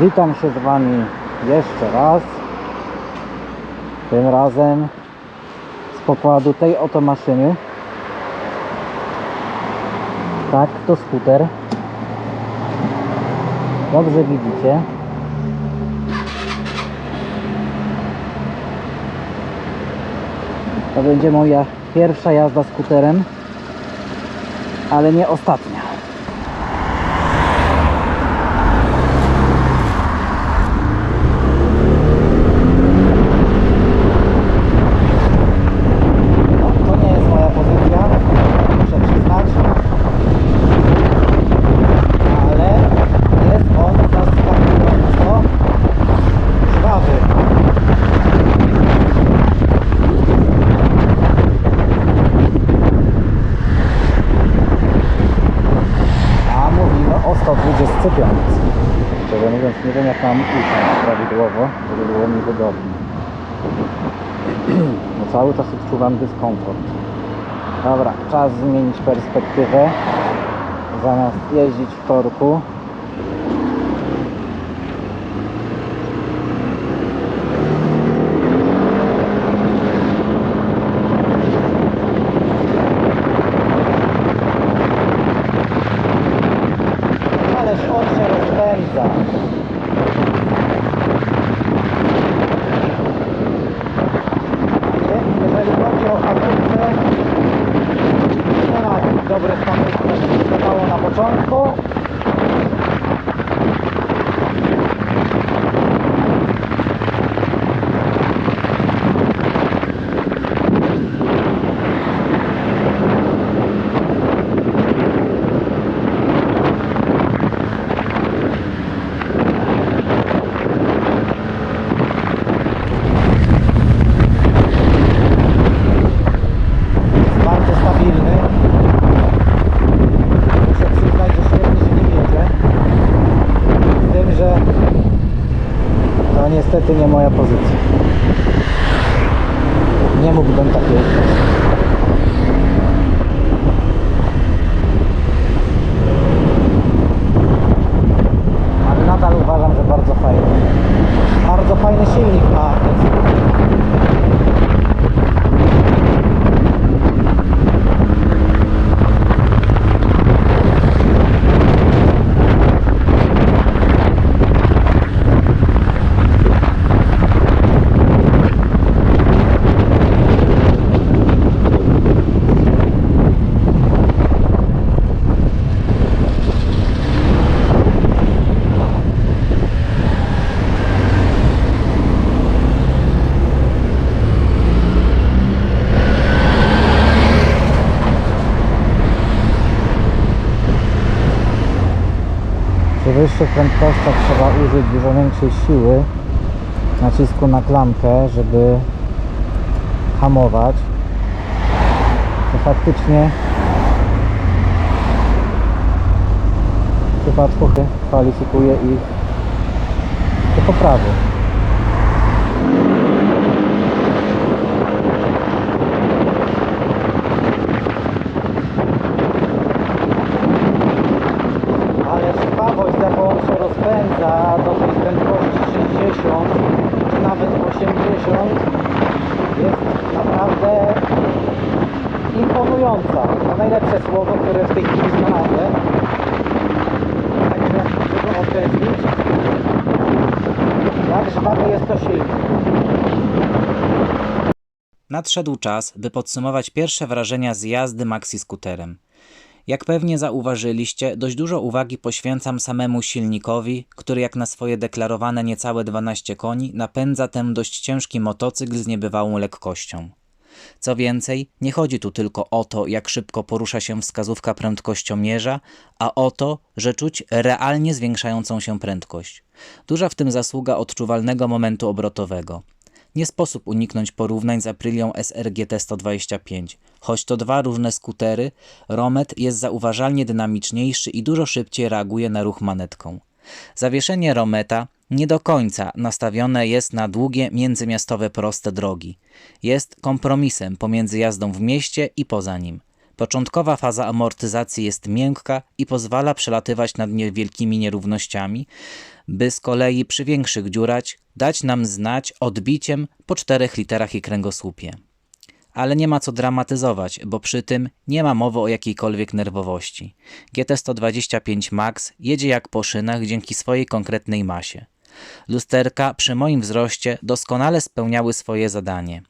Witam się z Wami jeszcze raz. Tym razem z pokładu tej oto maszyny. Tak, to skuter. Dobrze widzicie. To będzie moja pierwsza jazda skuterem, ale nie ostatnia. No, to nie jest moja pozycja, muszę przyznać. Ale jest on zaskakująco żwawy. A mówimy o 125. Szczerze mówiąc, nie wiem jak mam usiąść prawidłowo, żeby było mi wygodnie. Bo cały czas odczuwam dyskomfort. Dobra, czas zmienić perspektywę. Zamiast jeździć w torku. Ależ on się rozpędza. Je- Jeżeli chodzi o hamulce, nie się wydawało na początku. Jest bardzo stabilny. Muszę przyznać, że świetnie się nim jedzie. Z tym, że to niestety nie moja pozycja. Nie mógłbym tak jeździć. Ale nadal uważam, że bardzo fajny. Bardzo fajny silnik ma ten skuter. Przy wyższych prędkościach trzeba użyć dużo większej siły nacisku na klamkę, żeby hamować. To faktycznie przypadku kwalifikuje ich do poprawy. Ale szpawość, z jaką on się rozpędza do tej prędkości 60 czy nawet 80 jest naprawdę imponująca. To najlepsze słowo, które w tej chwili znalazłem. Także, żeby określić, jak żwawy jest to silnik. Nadszedł czas, by podsumować pierwsze wrażenia z jazdy maxi skuterem. Jak pewnie zauważyliście, dość dużo uwagi poświęcam samemu silnikowi, który jak na swoje deklarowane niecałe 12 koni napędza ten dość ciężki motocykl z niebywałą lekkością. Co więcej, nie chodzi tu tylko o to, jak szybko porusza się wskazówka prędkościomierza, a o to, że czuć realnie zwiększającą się prędkość. Duża w tym zasługa odczuwalnego momentu obrotowego. Nie sposób uniknąć porównań z Aprilią SRGT 125. Choć to dwa różne skutery, Romet jest zauważalnie dynamiczniejszy i dużo szybciej reaguje na ruch manetką. Zawieszenie Rometa nie do końca nastawione jest na długie międzymiastowe proste drogi. Jest kompromisem pomiędzy jazdą w mieście i poza nim. Początkowa faza amortyzacji jest miękka i pozwala przelatywać nad niewielkimi nierównościami, by z kolei przy większych dziurać dać nam znać odbiciem po czterech literach i kręgosłupie. Ale nie ma co dramatyzować, bo przy tym nie ma mowy o jakiejkolwiek nerwowości. GT125 Max jedzie jak po szynach dzięki swojej konkretnej masie. Lusterka przy moim wzroście doskonale spełniały swoje zadanie.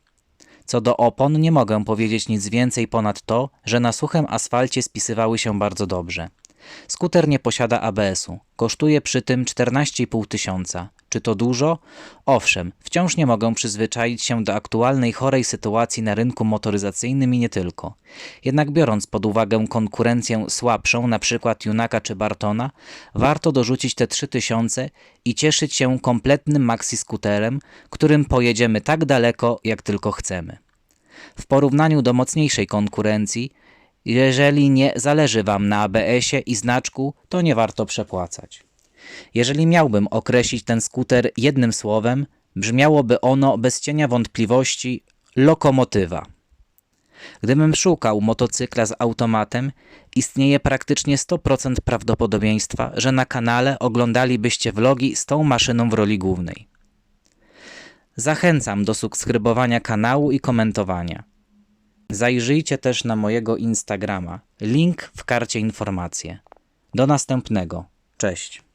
Co do opon nie mogę powiedzieć nic więcej ponad to, że na suchym asfalcie spisywały się bardzo dobrze. Skuter nie posiada ABS-u. Kosztuje przy tym 14,5 tysiąca. Czy to dużo? Owszem, wciąż nie mogę przyzwyczaić się do aktualnej chorej sytuacji na rynku motoryzacyjnym i nie tylko. Jednak biorąc pod uwagę konkurencję słabszą, np. Junaka czy Bartona, warto dorzucić te 3000 i cieszyć się kompletnym maxi skuterem, którym pojedziemy tak daleko, jak tylko chcemy. W porównaniu do mocniejszej konkurencji, jeżeli nie zależy Wam na ABS-ie i znaczku, to nie warto przepłacać. Jeżeli miałbym określić ten skuter jednym słowem, brzmiałoby ono bez cienia wątpliwości lokomotywa. Gdybym szukał motocykla z automatem, istnieje praktycznie 100% prawdopodobieństwa, że na kanale oglądalibyście vlogi z tą maszyną w roli głównej. Zachęcam do subskrybowania kanału i komentowania. Zajrzyjcie też na mojego Instagrama. Link w karcie informacje. Do następnego. Cześć.